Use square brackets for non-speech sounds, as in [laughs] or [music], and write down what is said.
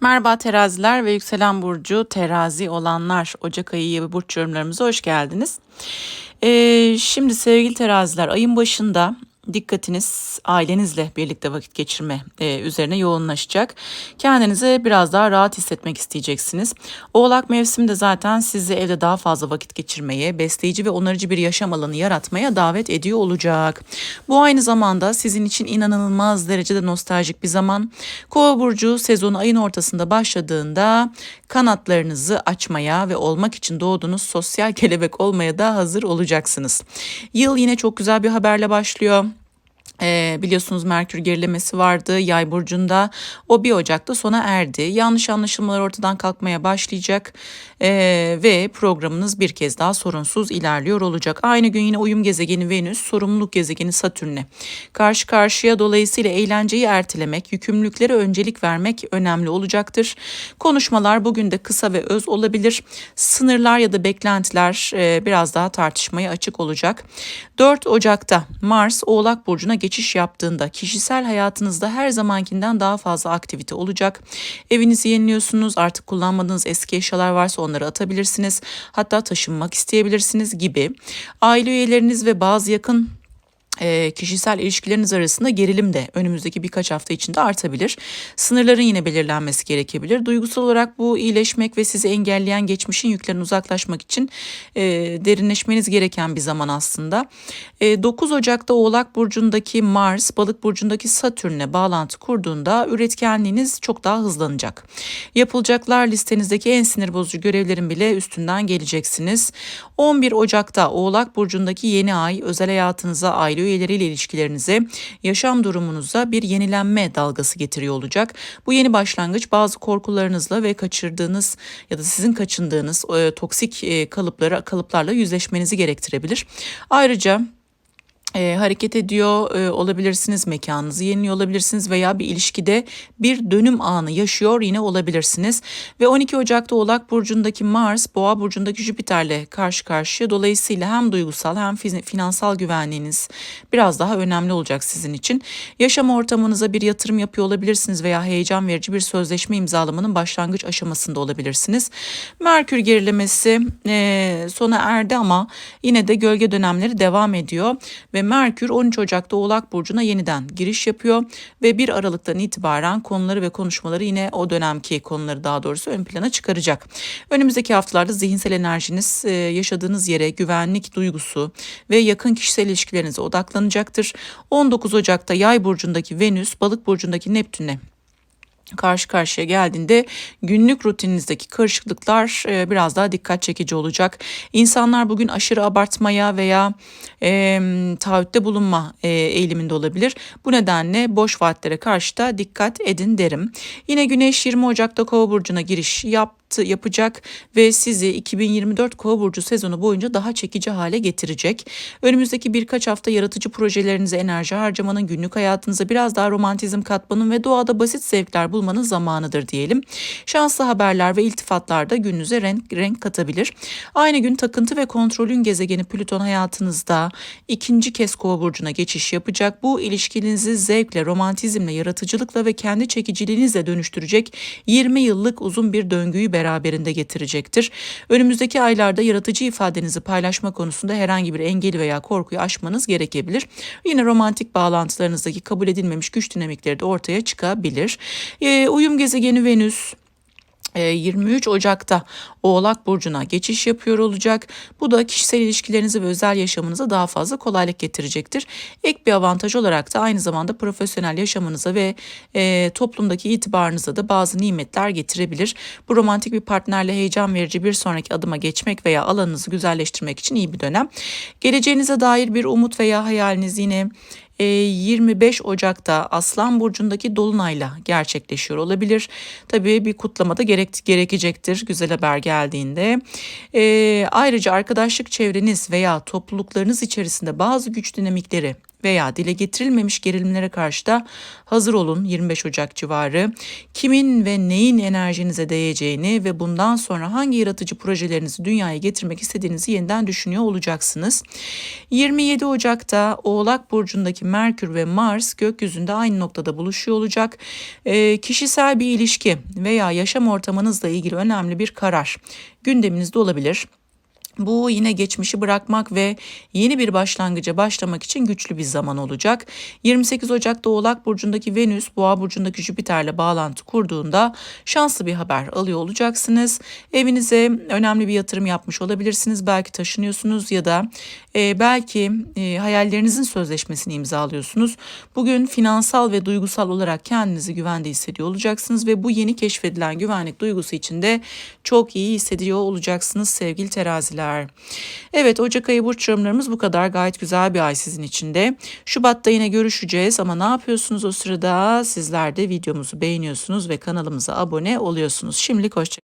Merhaba teraziler ve yükselen burcu terazi olanlar Ocak ayı burç yorumlarımıza hoş geldiniz. Ee, şimdi sevgili teraziler ayın başında dikkatiniz ailenizle birlikte vakit geçirme e, üzerine yoğunlaşacak. Kendinizi biraz daha rahat hissetmek isteyeceksiniz. Oğlak mevsiminde zaten sizi evde daha fazla vakit geçirmeye, besleyici ve onarıcı bir yaşam alanı yaratmaya davet ediyor olacak. Bu aynı zamanda sizin için inanılmaz derecede nostaljik bir zaman. Kova burcu sezonu ayın ortasında başladığında kanatlarınızı açmaya ve olmak için doğduğunuz sosyal [laughs] kelebek olmaya da hazır olacaksınız. Yıl yine çok güzel bir haberle başlıyor. E, biliyorsunuz Merkür gerilemesi vardı yay burcunda. O 1 Ocak'ta sona erdi. Yanlış anlaşılmalar ortadan kalkmaya başlayacak e, ve programınız bir kez daha sorunsuz ilerliyor olacak. Aynı gün yine uyum gezegeni Venüs, sorumluluk gezegeni Satürn'e karşı karşıya dolayısıyla eğlenceyi ertelemek, yükümlülüklere öncelik vermek önemli olacaktır. Konuşmalar bugün de kısa ve öz olabilir. Sınırlar ya da beklentiler e, biraz daha tartışmaya açık olacak. 4 Ocak'ta Mars Oğlak Burcu'na geçiş yaptığında kişisel hayatınızda her zamankinden daha fazla aktivite olacak. Evinizi yeniliyorsunuz artık kullanmadığınız eski eşyalar varsa onları atabilirsiniz. Hatta taşınmak isteyebilirsiniz gibi. Aile üyeleriniz ve bazı yakın e, kişisel ilişkileriniz arasında gerilim de önümüzdeki birkaç hafta içinde artabilir. Sınırların yine belirlenmesi gerekebilir. Duygusal olarak bu iyileşmek ve sizi engelleyen geçmişin yüklerini uzaklaşmak için e, derinleşmeniz gereken bir zaman aslında. E, 9 Ocak'ta Oğlak Burcu'ndaki Mars, Balık Burcu'ndaki Satürn'le bağlantı kurduğunda üretkenliğiniz çok daha hızlanacak. Yapılacaklar listenizdeki en sinir bozucu görevlerin bile üstünden geleceksiniz. 11 Ocak'ta Oğlak Burcu'ndaki yeni ay özel hayatınıza, aile üyeleriyle ilişkilerinize, yaşam durumunuza bir yenilenme dalgası getiriyor olacak. Bu yeni başlangıç bazı korkularınızla ve kaçırdığınız ya da sizin kaçındığınız e, toksik e, kalıpları kalıplarla yüzleşmenizi gerektirebilir. Ayrıca e, hareket ediyor e, olabilirsiniz, mekanınızı yeniliyor olabilirsiniz veya bir ilişkide bir dönüm anı yaşıyor yine olabilirsiniz. Ve 12 Ocak'ta Oğlak Burcu'ndaki Mars, Boğa Burcu'ndaki Jüpiter'le karşı karşıya. Dolayısıyla hem duygusal hem finansal güvenliğiniz biraz daha önemli olacak sizin için. Yaşam ortamınıza bir yatırım yapıyor olabilirsiniz veya heyecan verici bir sözleşme imzalamanın başlangıç aşamasında olabilirsiniz. Merkür gerilemesi e, sona erdi ama yine de gölge dönemleri devam ediyor ve Merkür 13 Ocak'ta Oğlak Burcu'na yeniden giriş yapıyor ve 1 Aralık'tan itibaren konuları ve konuşmaları yine o dönemki konuları daha doğrusu ön plana çıkaracak. Önümüzdeki haftalarda zihinsel enerjiniz e, yaşadığınız yere güvenlik duygusu ve yakın kişisel ilişkilerinize odaklanacaktır. 19 Ocak'ta Yay burcundaki Venüs, Balık burcundaki Neptün'e karşı karşıya geldiğinde günlük rutininizdeki karışıklıklar e, biraz daha dikkat çekici olacak. İnsanlar bugün aşırı abartmaya veya e, taahhütte bulunma e, eğiliminde olabilir. Bu nedenle boş vaatlere karşı da dikkat edin derim. Yine Güneş 20 Ocak'ta Kova burcuna giriş yap yapacak ve sizi 2024 Kova burcu sezonu boyunca daha çekici hale getirecek. Önümüzdeki birkaç hafta yaratıcı projelerinize enerji harcamanın, günlük hayatınıza biraz daha romantizm katmanın ve doğada basit zevkler bulmanın zamanıdır diyelim. Şanslı haberler ve iltifatlar da gününüze renk, renk katabilir. Aynı gün takıntı ve kontrolün gezegeni Plüton hayatınızda ikinci kez Kova burcuna geçiş yapacak. Bu ilişkinizi zevkle, romantizmle, yaratıcılıkla ve kendi çekiciliğinizle dönüştürecek 20 yıllık uzun bir döngüyü beraberinde getirecektir. Önümüzdeki aylarda yaratıcı ifadenizi paylaşma konusunda herhangi bir engeli veya korkuyu aşmanız gerekebilir. Yine romantik bağlantılarınızdaki kabul edilmemiş güç dinamikleri de ortaya çıkabilir. E, uyum gezegeni Venüs 23 ee, Ocak'ta Oğlak Burcu'na geçiş yapıyor olacak. Bu da kişisel ilişkilerinizi ve özel yaşamınıza daha fazla kolaylık getirecektir. Ek bir avantaj olarak da aynı zamanda profesyonel yaşamınıza ve e, toplumdaki itibarınıza da bazı nimetler getirebilir. Bu romantik bir partnerle heyecan verici bir sonraki adıma geçmek veya alanınızı güzelleştirmek için iyi bir dönem. Geleceğinize dair bir umut veya hayaliniz yine 25 e, Ocak'ta Aslan Burcu'ndaki Dolunay'la gerçekleşiyor olabilir. Tabii bir kutlamada gerek, gerekecektir güzel haber geldiğinde. E, ayrıca arkadaşlık çevreniz veya topluluklarınız içerisinde bazı güç dinamikleri veya dile getirilmemiş gerilimlere karşı da hazır olun 25 Ocak civarı. Kimin ve neyin enerjinize değeceğini ve bundan sonra hangi yaratıcı projelerinizi dünyaya getirmek istediğinizi yeniden düşünüyor olacaksınız. 27 Ocak'ta Oğlak Burcu'ndaki Merkür ve Mars gökyüzünde aynı noktada buluşuyor olacak. E, kişisel bir ilişki veya yaşam ortamınızla ilgili önemli bir karar gündeminizde olabilir. Bu yine geçmişi bırakmak ve yeni bir başlangıca başlamak için güçlü bir zaman olacak. 28 Ocak'ta Oğlak Burcu'ndaki Venüs, Boğa Burcu'ndaki Jüpiter'le bağlantı kurduğunda şanslı bir haber alıyor olacaksınız. Evinize önemli bir yatırım yapmış olabilirsiniz. Belki taşınıyorsunuz ya da e, belki e, hayallerinizin sözleşmesini imzalıyorsunuz. Bugün finansal ve duygusal olarak kendinizi güvende hissediyor olacaksınız ve bu yeni keşfedilen güvenlik duygusu içinde çok iyi hissediyor olacaksınız sevgili teraziler. Evet Ocak ayı burç yorumlarımız bu kadar. Gayet güzel bir ay sizin için de. Şubat'ta yine görüşeceğiz ama ne yapıyorsunuz o sırada? Sizler de videomuzu beğeniyorsunuz ve kanalımıza abone oluyorsunuz. Şimdilik hoşça